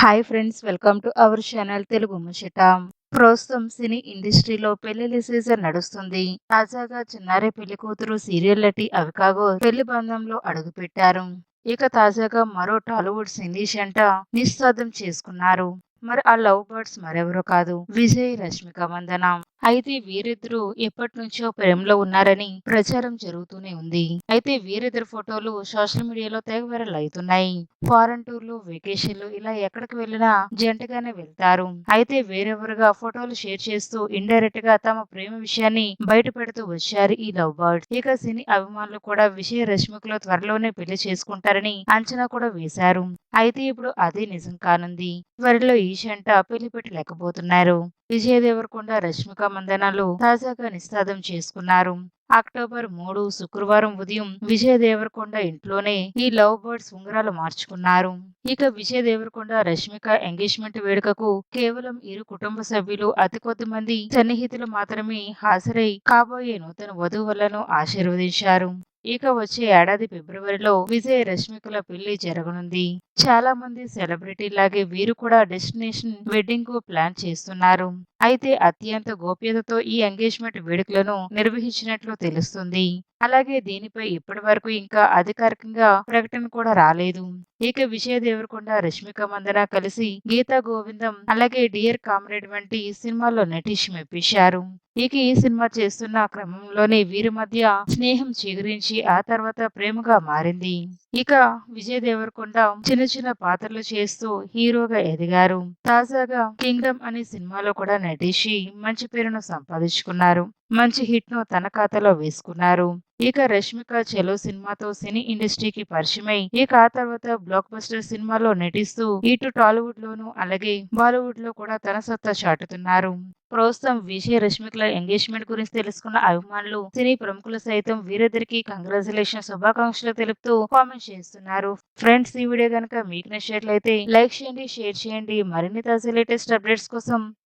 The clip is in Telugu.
Hi friends welcome to our channel Telugu Muchchata ప్రస్తుతం సినీ ఇండస్ట్రీలో పెళ్ళిళ్ళ సీజన్ నడుస్తుంది. తాజాగా చిన్నారి పెళ్ళి కూతురు సీరియల్ నటి అవికాగో పెళ్ళి బంధంలో అడుగుపెట్టారు. ఇక తాజాగా మరో టాలీవుడ్ సినీ జంట నిశ్చితార్థం చేసుకున్నారు. మరి ఆ లవ్ బర్డ్స్ మరెవరో కాదు. విజయ్ రష్మిక వందన. అయితే వీరిద్దరూ ఎప్పటి నుంచో ప్రేమలో ఉన్నారని ప్రచారం జరుగుతూనే ఉంది. అయితే వీరిద్దరు ఫోటోలు సోషల్ మీడియాలో తెగ వైరల్ అవుతున్నాయి. ఫారెన్ టూర్లు వెకేషన్లు ఇలా ఎక్కడికి వెళ్ళినా జంటగానే వెళ్తారు. అయితే వేరెవరుగా ఫోటోలు షేర్ చేస్తూ ఇండైరెక్ట్గా తమ ప్రేమ విషయాన్ని బయట పెడుతూ వచ్చారు ఈ లవ్ బర్డ్ ఇక సినీ అభిమానులు కూడా విజయ్ రష్మికలో త్వరలోనే పెళ్ళి చేసుకుంటారని అంచనా కూడా వేశారు. అయితే ఇప్పుడు అదే నిజం కానుంది. వారిలో ఈ జంట పెళ్ళి పెట్టలేకపోతున్నారు. విజయ్ దేవరకొండ రష్మిక మందనాలు తాజాగా నిస్తాదం చేసుకున్నారు. అక్టోబర్ మూడు శుక్రవారం ఉదయం విజయ దేవరకొండ ఇంట్లోనే ఈ లవ్ బర్డ్స్ ఉంగరాలు మార్చుకున్నారు. ఇక విజయ దేవరకొండ రష్మిక ఎంగేజ్మెంట్ వేడుకకు కేవలం ఇరు కుటుంబ సభ్యులు అతి కొద్ది మంది సన్నిహితులు మాత్రమే హాజరై కాబోయే నూతన వధువులను ఆశీర్వదించారు. ఇక వచ్చే ఏడాది ఫిబ్రవరిలో విజయ రష్మికల పెళ్ళి జరగనుంది. చాలా మంది సెలబ్రిటీ లాగే వీరు కూడా డెస్టినేషన్ వెడ్డింగ్కు ప్లాన్ చేస్తున్నారు. అయితే అత్యంత గోప్యతతో ఈ ఎంగేజ్మెంట్ వేడుకలను నిర్వహించినట్లు తెలుస్తుంది. అలాగే దీనిపై ఇప్పటి వరకు ఇంకా అధికారికంగా ప్రకటన కూడా రాలేదు. ఇక విజయ దేవరకొండ రష్మిక మందన కలిసి గీతా గోవిందం అలాగే డియర్ కామ్రేడ్ వంటి సినిమాల్లో నటించి మెప్పించారు. ఇక ఈ సినిమా చేస్తున్న క్రమంలోనే వీరి మధ్య స్నేహం చిగురించి ఆ తర్వాత ప్రేమగా మారింది. ఇక విజయ్ దేవరకొండ చిన్న చిన్న పాత్రలు చేస్తూ హీరోగా ఎదిగారు. తాజాగా కింగ్డమ్ అనే సినిమాలో కూడా నటించి మంచి పేరును సంపాదించుకున్నారు. మంచి హిట్ను తన ఖాతాలో వేసుకున్నారు. ఇక రష్మిక చెలో సినిమాతో సినీ ఇండస్ట్రీకి పరిచయమై ఇక ఆ తర్వాత బ్లాక్ బస్టర్ సినిమాలో నటిస్తూ ఇటు టాలీవుడ్ లోను అలాగే బాలీవుడ్లో కూడా తన సత్తా చాటుతున్నారు. ప్రస్తుతం విజయ్ రష్మికల ఎంగేజ్మెంట్ గురించి తెలుసుకున్న అభిమానులు సినీ ప్రముఖులు సైతం వీరిద్దరికి కంగ్రాచులేషన్ శుభాకాంక్షలు తెలుపుతూ కామెంట్ చేస్తున్నారు. ఫ్రెండ్స్ ఈ వీడియో కనుక మీకు నచ్చినట్లయితే లైక్ చేయండి షేర్ చేయండి. మరిన్ని తాజా లేటెస్ట్ అప్డేట్స్ కోసం